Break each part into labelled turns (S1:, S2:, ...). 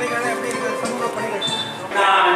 S1: पड़ेगा ना अपने समूह पड़ेगा।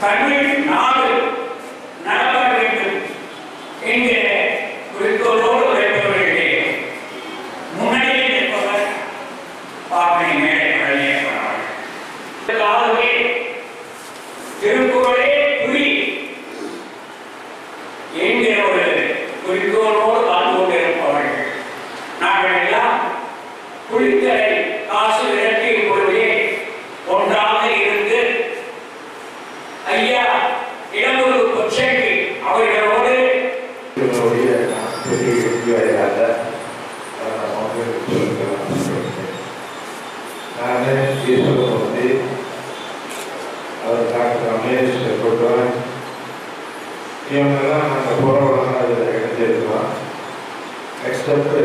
S1: தமிழ் நாடு நலப்பட வேண்டும் என்கிற குறிக்கோளோடு உழைப்பவர்களே முன்னணியில் நிற்பவர் பாப்பனை மேடை பழனியப்பனார் ஆகவே திருக்குறளே புரி என்கிற ஒரு குறிக்கோளோடு வாழ்ந்து ஐயா இளம்பூர் கொச்சைக்கு அவர்களோடு
S2: இவருடைய பெரிய வெற்றியாளராக அவங்களுக்கு சொல்லுங்கள் நான் ஈஸ்வரமூர்த்தி அவர் டாக்டர் ரமேஷ் கொட்டுவன் இவங்கெல்லாம் நாங்கள் போகிறவங்க அதில் இணைஞ்சிருக்கோம் எக்ஸப்ட்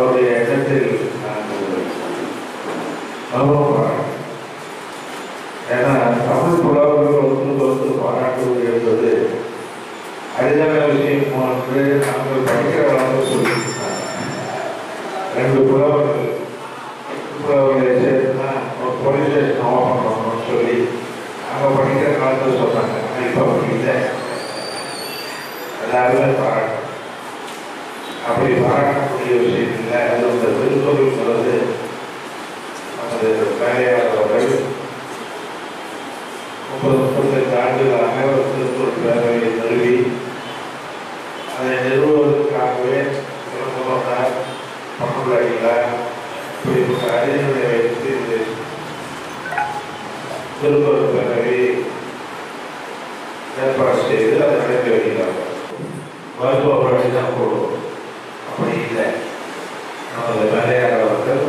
S2: அவருடைய எண்ணத்தில் நான் ஒரு அனுபவம் ஏன்னா தமிழ் புலவர்கள் ஒன்று ஒன்று பாராட்டுவது என்பது அரிதான விஷயம் என்று நாங்கள் படிக்கிறவங்க சொல்லியிருக்காங்க ரெண்டு புலவர்கள் புலவர்களை சேர்த்துனா ஒரு போலீஸ் ஸ்டேஷன் ஓப்பன் பண்ணணும்னு சொல்லி அங்கே படிக்கிற காலத்தில் சொன்னாங்க நான் இப்போ படிக்கல எல்லாருமே பாராட்டு இருக்கிறார் இப்படிப்பட்ட அறிஞர்களை வைத்து இது திருக்குறள் ஏற்பாடு செய்து அதை நடத்தி வைக்கிறார் மருத்துவ பணி தான் போடுவோம் அப்படி இல்லை. நமது வேலையாளர்கள்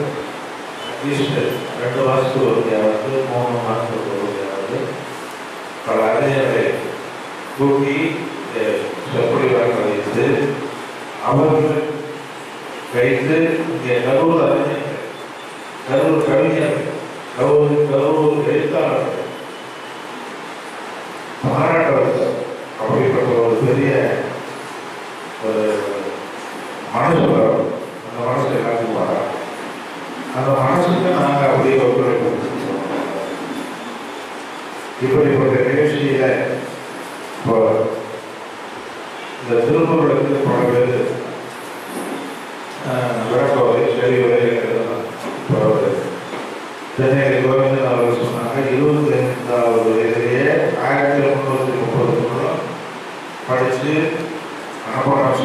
S2: அட்லீஸ்ட் ரெண்டு மாதத்துக்கு ஒருக்கையாவது மூணு மாதத்துக்கு ஒருக்கையாவது பல அறிஞர்களை கூட்டி சொற்பொழிவாக வைத்து அவர்கள் வைத்து இங்கே கரூர் அறிஞர்கள் கரூர் கவிஞர்கள் கரூர் கரூர் எழுத்தாளர்கள் பாராட்டவர்கள் அப்படிப்பட்ட ஒரு பெரிய ஒரு மனசு வரும் அந்த மனசு எல்லாத்துக்கும் வரும் அந்த மனசுக்கு நாங்கள் அப்படியே ஒத்துழைப்பு கொடுத்துருக்கோம். இப்படிப்பட்ட நிகழ்ச்சியில இப்போ இந்த திருக்குறளுக்கு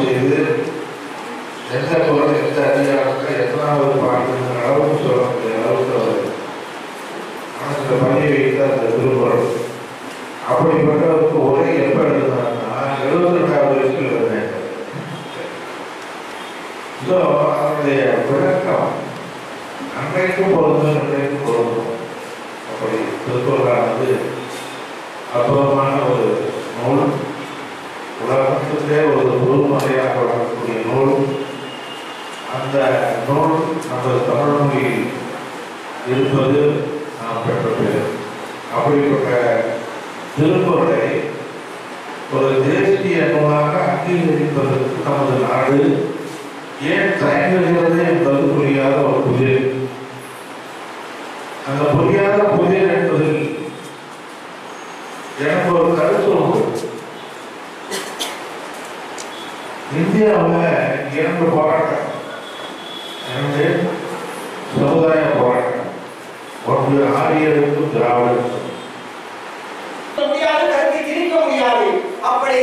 S2: செய்து எந்த பொருள் எந்த அதிகாரத்தை எத்தனாவது பாட்டுங்கிற அளவுக்கு சொல்ல முடியாத அளவுக்கு அவர் இந்த பதிய வைத்து அந்த திருக்குறள் அப்படிப்பட்டவருக்கு ஒரே எப்போ எழுதுனாங்கன்னா எழுபத்தி ரெண்டாவது வயசுல எழுதினேன் ஸோ அதனுடைய விளக்கம் அன்றைக்கும் பொருந்தும் இன்றைக்கும் பொருந்தும் அப்படி திருக்குறளானது அற்புதமான ஒரு நூல் இருக்கக்கூடிய நூல் அந்த நூல் நமது தமிழ் மொழியில் இருப்பது நாம் பெற்ற அப்படிப்பட்ட திருக்குறளை ஒரு தேசிய நூலாக அங்கீகரிப்பதற்கு நமது நாடு ஏன் தயங்குகிறது என்பது புரியாத ஒரு புதிர். அந்த புரியாத புதிர் என்பதில் எனக்கு ஒரு கருத்து உண்டு இந்தியாவில் இரண்டு போராட்டம் இரண்டு சமுதாய போராட்டம் ஒன்று ஆரியருக்கும் திராவிடருக்கும்
S3: முடியாத கல்வி அப்படி